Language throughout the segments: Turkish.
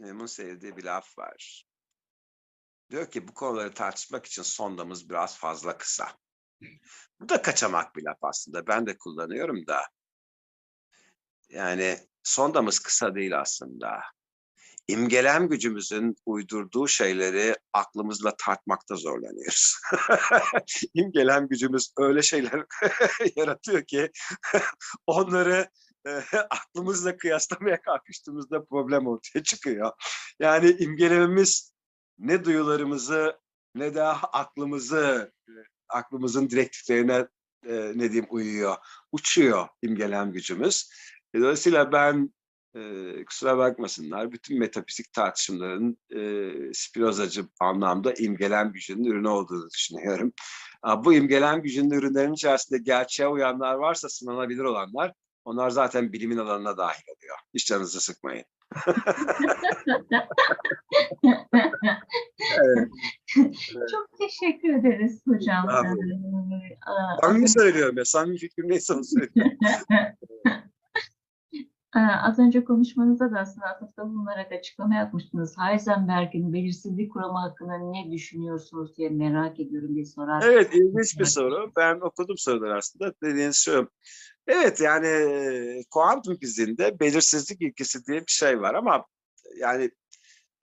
Benim sevdiği bir laf var. Diyor ki bu konuları tartışmak için sondamız biraz fazla kısa. Bu da kaçamak bir laf aslında. Ben de kullanıyorum da. Yani sondamız kısa değil aslında. İmgelem gücümüzün uydurduğu şeyleri aklımızla tartmakta zorlanıyoruz. İmgelem gücümüz öyle şeyler yaratıyor ki onları e, aklımızla kıyaslamaya kalkıştığımızda problem ortaya çıkıyor. Yani imgelememiz ne duyularımızı ne de aklımızı aklımızın direktiflerine e, ne diyeyim uyuyor. Uçuyor imgelem gücümüz. E, dolayısıyla ben e, kusura bakmasınlar bütün metafizik tartışımların e, Spinozacı anlamda imgelem gücünün ürünü olduğunu düşünüyorum. Bu imgelem gücünün ürünlerinin içerisinde gerçeğe uyanlar varsa sınanabilir olanlar onlar zaten bilimin alanına dahil oluyor. Hiç canınızı sıkmayın. evet. Çok teşekkür ederiz hocam. Ee, samimi söylüyorum ya, samimi fikrim neyse onu söylüyorum. Az önce konuşmanızda da aslında atıfta bulunarak açıklama yapmıştınız. Heisenberg'in belirsizlik kuramı hakkında ne düşünüyorsunuz diye merak ediyorum diye sorar. Evet, ilginç bir soru. Ben okudum soruları aslında. Dediğiniz şu. Evet yani kuantum fiziğinde belirsizlik ilkesi diye bir şey var ama yani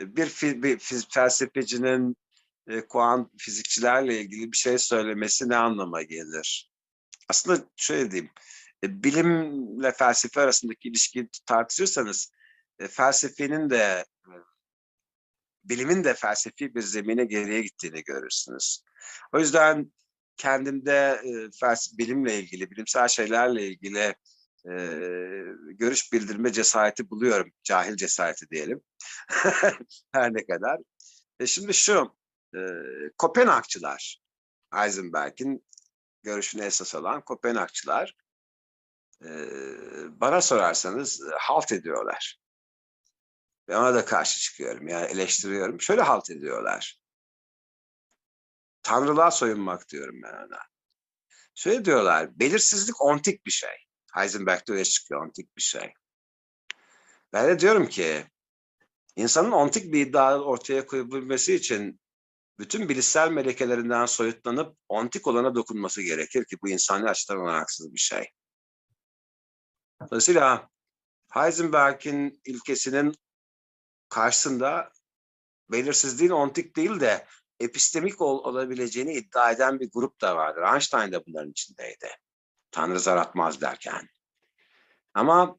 bir, bir felsefecinin e, kuant fizikçilerle ilgili bir şey söylemesi ne anlama gelir? Aslında şöyle diyeyim, e, bilimle felsefe arasındaki ilişkiyi tartışırsanız e, felsefenin de e, bilimin de felsefi bir zemine geriye gittiğini görürsünüz. O yüzden kendimde e, bilimle ilgili, bilimsel şeylerle ilgili e, görüş bildirme cesareti buluyorum. Cahil cesareti diyelim. Her ne kadar. E şimdi şu, e, Kopenhagçılar, Heisenberg'in görüşüne esas alan Kopenhagçılar, bana sorarsanız halt ediyorlar. Ben ona da karşı çıkıyorum, yani eleştiriyorum. Şöyle halt ediyorlar. Tanrılığa soyunmak diyorum ben ona. Şöyle diyorlar, belirsizlik ontik bir şey. Heisenberg'de öyle çıkıyor, ontik bir şey. Ben de diyorum ki, insanın ontik bir iddia ortaya koyabilmesi için bütün bilişsel melekelerinden soyutlanıp ontik olana dokunması gerekir ki bu insani açıdan olanaksız bir şey. Dolayısıyla Heisenberg'in ilkesinin karşısında belirsizliğin ontik değil de epistemik ol, olabileceğini iddia eden bir grup da vardır. Einstein de bunların içindeydi. Tanrı zaratmaz derken. Ama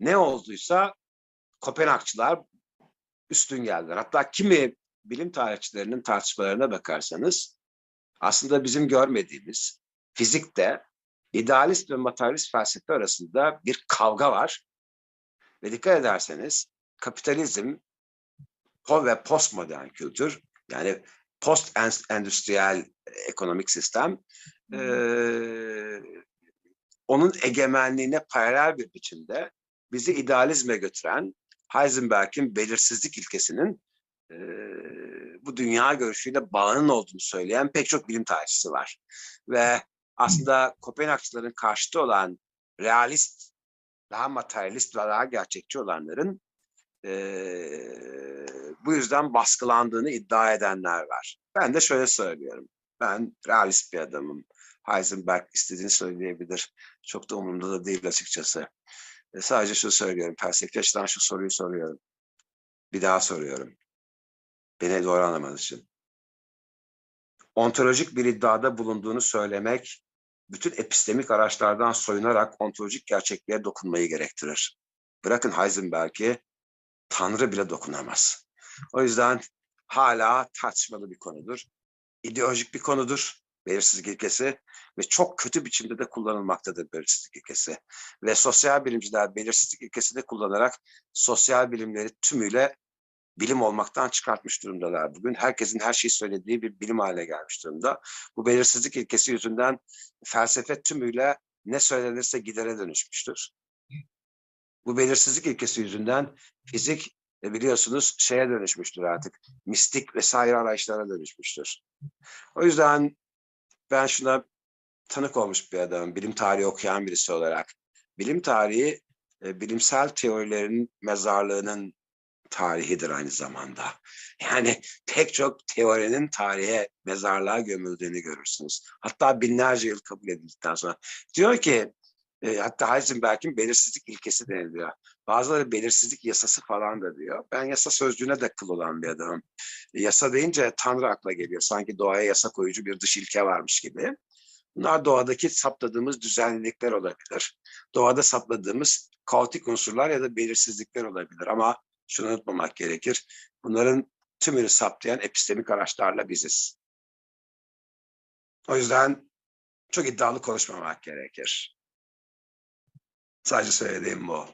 ne olduysa Kopenhagçılar üstün geldiler. Hatta kimi bilim tarihçilerinin tartışmalarına bakarsanız aslında bizim görmediğimiz fizikte idealist ve materyalist felsefe arasında bir kavga var. Ve dikkat ederseniz kapitalizm ve postmodern kültür yani post endüstriyel ekonomik sistem e, onun egemenliğine paralel bir biçimde bizi idealizme götüren Heisenberg'in belirsizlik ilkesinin e, bu dünya görüşüyle bağının olduğunu söyleyen pek çok bilim tarihçisi var. Ve aslında Kopenhagçıların karşıtı olan realist, daha materyalist ve daha gerçekçi olanların e, bu yüzden baskılandığını iddia edenler var. Ben de şöyle söylüyorum. Ben realist bir adamım. Heisenberg istediğini söyleyebilir. Çok da umurumda da değil açıkçası. E, sadece şu söylüyorum. Felsefi açıdan şu soruyu soruyorum. Bir daha soruyorum. Beni doğru anlamanız için. Ontolojik bir iddiada bulunduğunu söylemek, bütün epistemik araçlardan soyunarak ontolojik gerçekliğe dokunmayı gerektirir. Bırakın Heisenberg'i, Tanrı bile dokunamaz. O yüzden hala tartışmalı bir konudur. İdeolojik bir konudur belirsizlik ilkesi ve çok kötü biçimde de kullanılmaktadır belirsizlik ilkesi. Ve sosyal bilimciler belirsizlik ilkesini kullanarak sosyal bilimleri tümüyle bilim olmaktan çıkartmış durumdalar. Bugün herkesin her şeyi söylediği bir bilim haline gelmiş durumda. Bu belirsizlik ilkesi yüzünden felsefe tümüyle ne söylenirse gidere dönüşmüştür. Bu belirsizlik ilkesi yüzünden fizik e, biliyorsunuz şeye dönüşmüştür artık. Mistik vesaire arayışlara dönüşmüştür. O yüzden ben şuna tanık olmuş bir adamım. Bilim tarihi okuyan birisi olarak. Bilim tarihi e, bilimsel teorilerin mezarlığının tarihidir aynı zamanda. Yani pek çok teorinin tarihe, mezarlığa gömüldüğünü görürsünüz. Hatta binlerce yıl kabul edildikten sonra. Diyor ki, e, hatta Heisenberg'in belirsizlik ilkesi deniliyor. Bazıları belirsizlik yasası falan da diyor. Ben yasa sözcüğüne de kıl olan bir adamım. E, yasa deyince Tanrı akla geliyor. Sanki doğaya yasa koyucu bir dış ilke varmış gibi. Bunlar doğadaki saptadığımız düzenlilikler olabilir. Doğada sapladığımız kaotik unsurlar ya da belirsizlikler olabilir. Ama şunu unutmamak gerekir. Bunların tümünü saptayan epistemik araçlarla biziz. O yüzden çok iddialı konuşmamak gerekir. Sadece söylediğim bu.